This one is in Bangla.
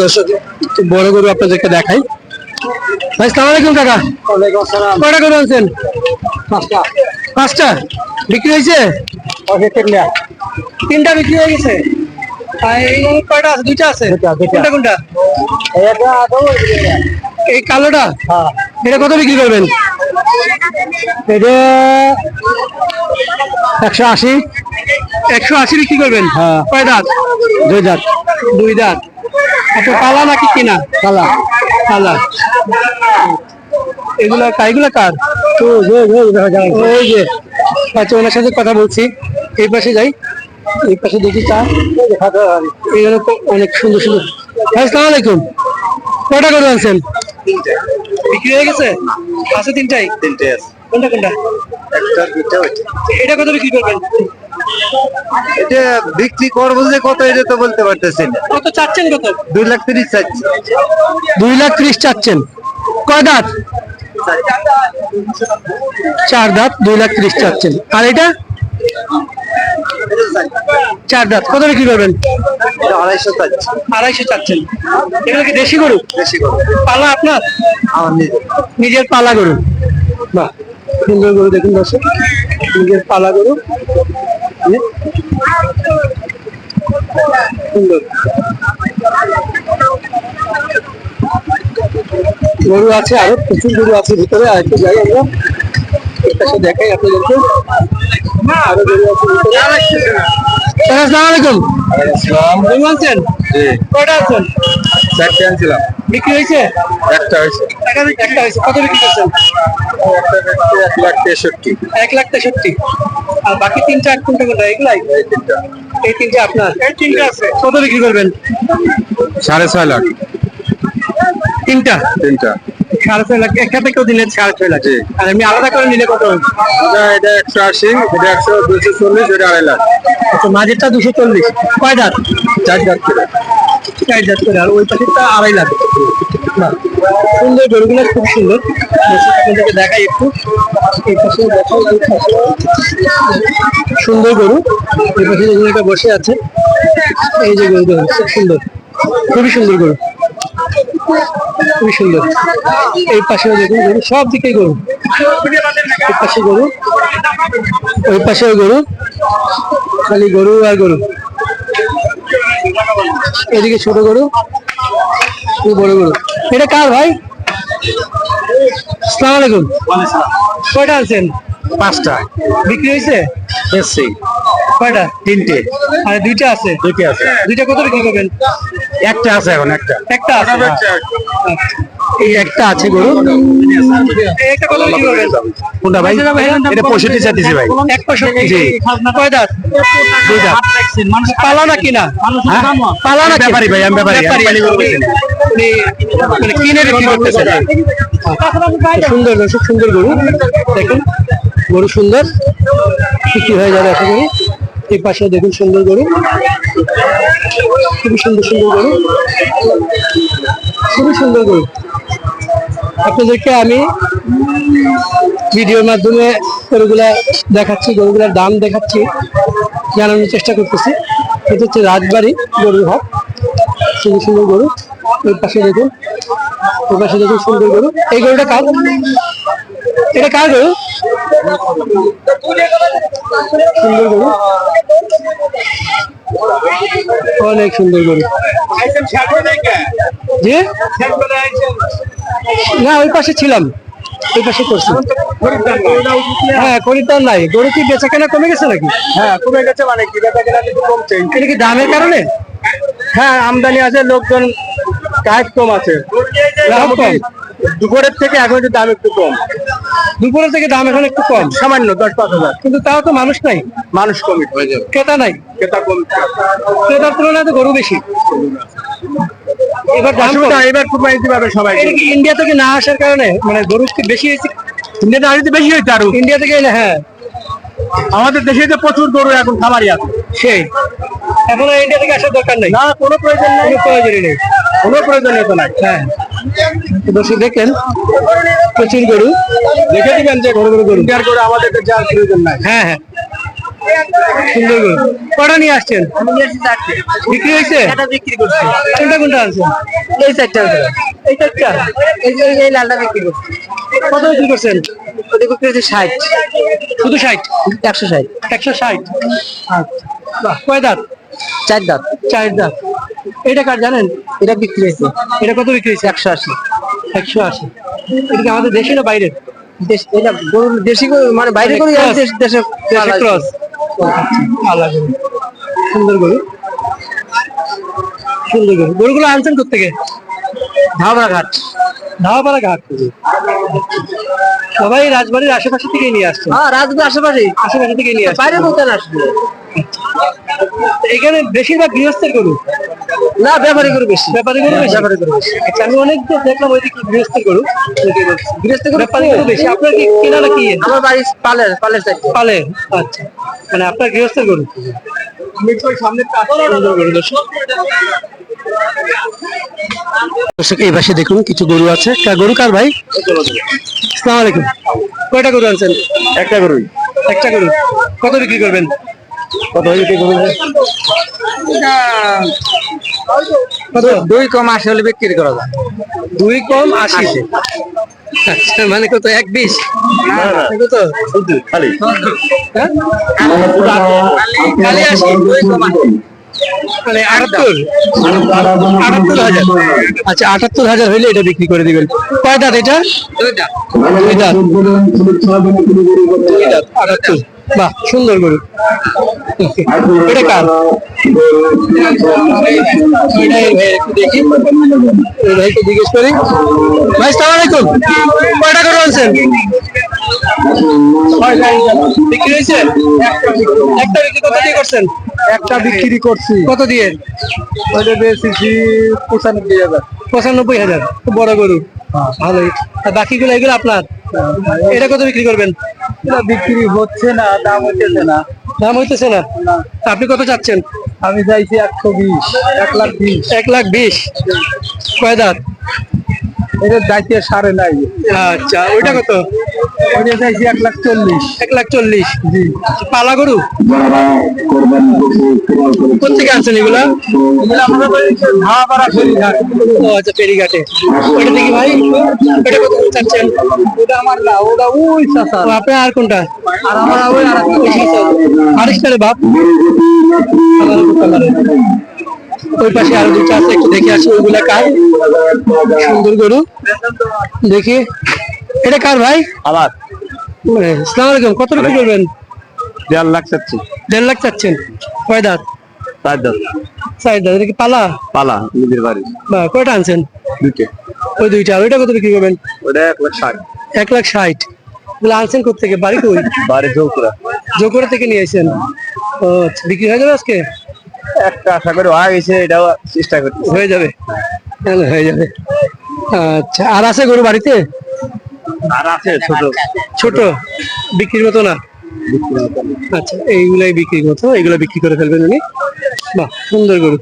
দর্শক বড় গরু আপনাদেরকে দেখাই। ভাই সালাম আলাইকুম কাকা কয়টা গরু আনছেন? পাঁচটা। বিক্রি হয়েছে? তিনটা। তিনটা বিক্রি হয়ে গেছে? কয়টা আছে? দুইটা আছে। কোনটা কোনটা? এই কালোটা? হ্যাঁ। এটা কত বিক্রি করবেন? এটা একশো আশি। একশো আশি বিক্রি করবেন? হ্যাঁ। কয় দাঁত? দুই জাত দুই দাঁত। আপনার পালা নাকি কিনা? কালা পালা এগুলা কাইগুলা কার? ওই যে আচ্ছা ওনার সাথে কথা বলছি। এই পাশে যাই। এই পাশে দেখি চা। তো অনেক সুন্দর সুন্দর। ভাই আসসালামু আলাইকুম। কয়টা করে আনছেন? বিক্রি হয়ে গেছে? আছে তিনটাই? তিনটে আছে। কোনটা কোনটা? একটা দুইটা এটা কত বিক্রি করবেন? এটা বিক্রি করব যে কত এটা তো বলতে পারতেছি না। কত চাচ্ছেন কত? দুই লাখ তিরিশ চাচ্ছি। দুই লাখ ত্রিশ চাচ্ছেন। কয় দাঁত? চার দাঁত দুই লাখ ত্রিশ চাচ্ছেন। আর এটা? চার দাঁত। কত বিক্রি করবেন? আড়াইশো চাচ্ছি। আড়াইশো চাচ্ছেন। এগুলো কি দেশি গরু? বেশি করব পালা আপনার? আমার নিজে নিজের পালা গরু। বাহ সুন্দর গরু দেখুন দর্শক। নিজের পালা গরু। গরু আছে আরও প্রচুর গরু আছে ভিতরে আর একটু যাই আমরা। এর পাশে দেখাই আপনাদেরকে। আরও গরু আছে ভিতরে। আসসালামু আলাইকুম। গরু আনছেন জি। কয়টা আনছেন চারটে আনছিলাম। বিক্রি হয়েছে? একটা হয়েছে। একটা একটা হয়েছে। কত বিক্রি করছেন? এক লাখ তেষট্টি। এক লাখ তেষট্টি। আর বাকি তিনটা কোনটা কোনটা? এগুলাই? এই তিনটা। এই তিনটা আপনার? এই তিনটা আছে। কত বিক্রি করবেন? সাড়ে ছয় লাখ। তিনটা? তিনটা। সাড়ে ছয় লাখ। দিলে সাড়ে ছয় লাখ। আর এমনি আলাদা করে নিলে কত এটা এটা একশো আশি এটা একশো দুশো চল্লিশ এটা আড়াই লাখ। আচ্ছা মাঝেরটা দুশো চল্লিশ। কয় দাঁত? চার লাখ করে চার করে আর ওই পাশেরটা আড়াই লাখ। সুন্দর গরুগুলো খুব সুন্দর। আপনাদেরকে, দেখাই একটু। সুন্দর গরু। এই পাশে দেখুন একটা বসে আছে, এই যে গরু খুব সুন্দর। খুবই সুন্দর গরু। খুবই সুন্দর। এই পাশেও দেখুন গরু, সব দিকেই গরু। এই পাশে গরু ওই পাশেও গরু। খালি গরু আর গরু। এদিকে ছোট গরু বড় গরু। এটা কার ভাই? আসসালামু আলাইকুম। কয়টা আনছেন? পাঁচটা। বিক্রি হয়েছে? এসছি কয়টা? তিনটে। আর দুইটা আছে? দুইটা আছে। দুইটা কত বিক্রি করবেন? একটা আছে এখন একটা। একটা আছে? আচ্ছা। এই একটা আছে গরু। একটা কত বিক্রি করবেন? কোনটা ভাই? এটা পঁয়ষট্টি চাইতেছি ভাই। এক পঁয়ষট্টি জি। কয় দাঁত দুই দাঁত পালা না কিনা? পালা না ব্যাপারী ভাই, আমি ব্যাপারী, গরু মানে কিনে বিক্রি করতেছে সুন্দর দর্শক সুন্দর গরু। দেখুন গরু সুন্দর। বিক্রি হয়ে যাবে আশা করি এই পাশে দেখুন সুন্দর গরু। খুবই সুন্দর সুন্দর গরু। খুবই সুন্দর গরু। আপনাদেরকে আমি ভিডিওর মাধ্যমে গরুগুলা দেখাচ্ছি গরুগুলার দাম দেখাচ্ছি। জানানোর চেষ্টা করতেছি। এটা হচ্ছে রাজবাড়ি গরুর হাট সুন্দর সুন্দর গরু। ওই পাশে দেখুন ওই পাশে দেখুন সুন্দর গরু। এই গরুটা কার? এটা কার গরু? সুন্দর গরু। অনেক সুন্দর গরু। জি? না ওই পাশে ছিলাম। ওই পাশে করছি। হ্যাঁ খরিদ্দার নাই। গরু কি বেচা কেনা কমে গেছে নাকি? হ্যাঁ কমে গেছে মানে কি বেচা কেনা একটু কমছে। এটা কি দামের কারণে? হ্যাঁ আমদানি আছে লোকজন কাজ কম আছে। কম? দুপুরের থেকে এখন একটু দাম একটু কম। দুপুরের থেকে দাম এখন একটু কম? সামান্য দশ পাঁচ হাজার। কিন্তু তাও তো মানুষ নাই। মানুষ হয়ে যাবে ক্রেতা নাই। ক্রেতা কম। ক্রেতার তুলনায় তো গরু বেশি। এবার অসুবিধা এবার কুরবানি দিতে পারবে সবাই ইন্ডিয়া থেকে না আসার কারণে মানে গরু কি বেশি হয়েছে? ইন্ডিয়াতে আড়িতে বেশি হয়েছে আরও। ইন্ডিয়া থেকে এলে হ্যাঁ। আমাদের দেশে তো প্রচুর গরু এখন খামারি আছে। সেই। এখন ইন্ডিয়া থেকে আসার দরকার নেই? না কোনো প্রয়োজন নেই। কোনো প্রয়োজনই নেই। কোনো প্রয়োজনীয়তা নাই হ্যাঁ। দর্শক দেখেন প্রচুর গরু। দেখে দিবেন যে গরু গরু গরু। গরু আমাদের যাওয়ার প্রয়োজন নাই। হ্যাঁ হ্যাঁ। সুন্দর গরু কটা নিয়ে আসছেন? বিক্রি হয়েছে? বিক্রি করছি। কোনটা কোনটা আনছেন? এই চারটা এই চারটা? এই লালটা বিক্রি করছি। কত বিক্রি করছেন? বিক্রি ষাট। শুধু ষাট? একশো ষাট। একশো ষাট? কয় দাঁত? চার দাঁত। চার দাঁত। এটা কার জানেন? এটা বিক্রি হয়েছে। এটা কত বিক্রি হয়েছে? একশো আশি। একশো আশি। এটা কি আমাদের দেশে না বাইরের? দেশ এটা দেশি মানে বাইরে আর দেশ দেশে দেশে ক্রস। গরু। সুন্দর গরু। সুন্দর গরু। গরুগুলো আনছেন কোথেকে ঘাট ধাওয়াপাড়া ঘাট থেকে সবাই রাজবাড়ির আশেপাশে থেকে নিয়ে আসছে হ্যাঁ রাজবাড়ির আশেপাশে আশেপাশে থেকে নিয়ে আসছে বাইরে বলতে না আসবে এখানে বেশিরভাগ গৃহস্থের গরু। না ব্যাপারী গরু বেশি। ব্যাপারী গরু বেশি? ব্যাপারী গরু বেশি। আচ্ছা, আমি অনেক দেখলাম গৃহস্থের গরু। গৃহস্থ গরু ব্যাপারী গরু বেশি। আপনার কি কেনা নাকি আমার বাড়ি পালের পালের সাইড। পালে আচ্ছা। মানে আপনার গরু? এই পাশে দেখুন কিছু গরু আছে। গরু? কার ভাই? আসসালামু আলাইকুম। কয়টা গরু আনছেন? একটা গরু একটা গরু। কত বিক্রি করবেন? কত বিক্রি করবে কত দুই কম আশি হলে বিক্রি করা যায়। দুই কম আচ্ছা মানে কত এক বিশ? কত? খালি? খালি আশি। মানে আটাত্তর। আটাত্তর হাজার। আচ্ছা আটাত্তর হাজার হইলে এটা বিক্রি করে দিবেন। কয় দাঁত এটা? দুই দাঁত। দুই দাঁত। আটাত্তর। বাহ সুন্দর গরু। এটা কার? ভাইকে জিজ্ঞেস করি। ভাই সালাম আলাইকুম। কয়টা গরু আনছেন? বিক্রি হয়েছে? একটা বিক্রি কত দিয়ে করছেন? একটা বিক্রি করছি। কত দিয়ে? ওইটা বেশি পঁচানব্বই হাজার। পঁচানব্বই হাজার। বড় গরু। ভালোই। আর বাকিগুলো এগুলো আপনার? এটা কত বিক্রি করবেন? এটা বিক্রি হচ্ছে না দাম হইতেছে না। দাম হইতেছে না? আপনি কত চাচ্ছেন? আমি চাইছি একশো বিশ এক লাখ বিশ। এক লাখ বিশ? কয় দাঁত? এটা দায়িত্বে সারে নাই। আচ্ছা ওইটা কত? ওইটা চাইছি এক লাখ চল্লিশ। এক লাখ চল্লিশ। পালা গরু? কোথেকে আনছেন এগুলা? ও আচ্ছা ফেরিঘাটে ওইটা দেখি ভাই। ওইটা কত চাচ্ছেন? ওটা আমার না ওটা ওই চাষা আপনার আর কোনটা? আর আমার ওই আর একটা আরিস্টারে বাপ। ওই পাশে আরও দুটো আছে একটু দেখে আসি ওইগুলা কার। সুন্দর গরু। দেখি। এটা কার ভাই? আবার আলাইকুম কত বিক্রি করবেন? দেড় লাখ চাচ্ছি। দেড় লাখ চাচ্ছেন। কয় দাঁত? চার দশ চার দাঁত এটা কি পালা? পালা নিজের বাড়ি। বা কয়টা আনছেন? দুটো ওই দুইটা ওইটা কত বিক্রি করবেন? ওটা এক লাখ ষাট। এক লাখ ষাট। এগুলো আনছেন কোথেকে বাড়ি কই? বাড়ি চৌকুড়া জোকরা থেকে নিয়ে আসেন ও আচ্ছা বিক্রি হয়ে যাবে আজকে? একটা আশা করে হয়ে গেছে এটাও চেষ্টা করছি হয়ে যাবে। হয়ে যাবে। আচ্ছা আর আছে গরু বাড়িতে? আর আছে ছোট। ছোট। বিক্রির মতো না? আচ্ছা এইগুলাই বিক্রির মতো এগুলো বিক্রি করে ফেলবেন উনি। বাহ সুন্দর গরু।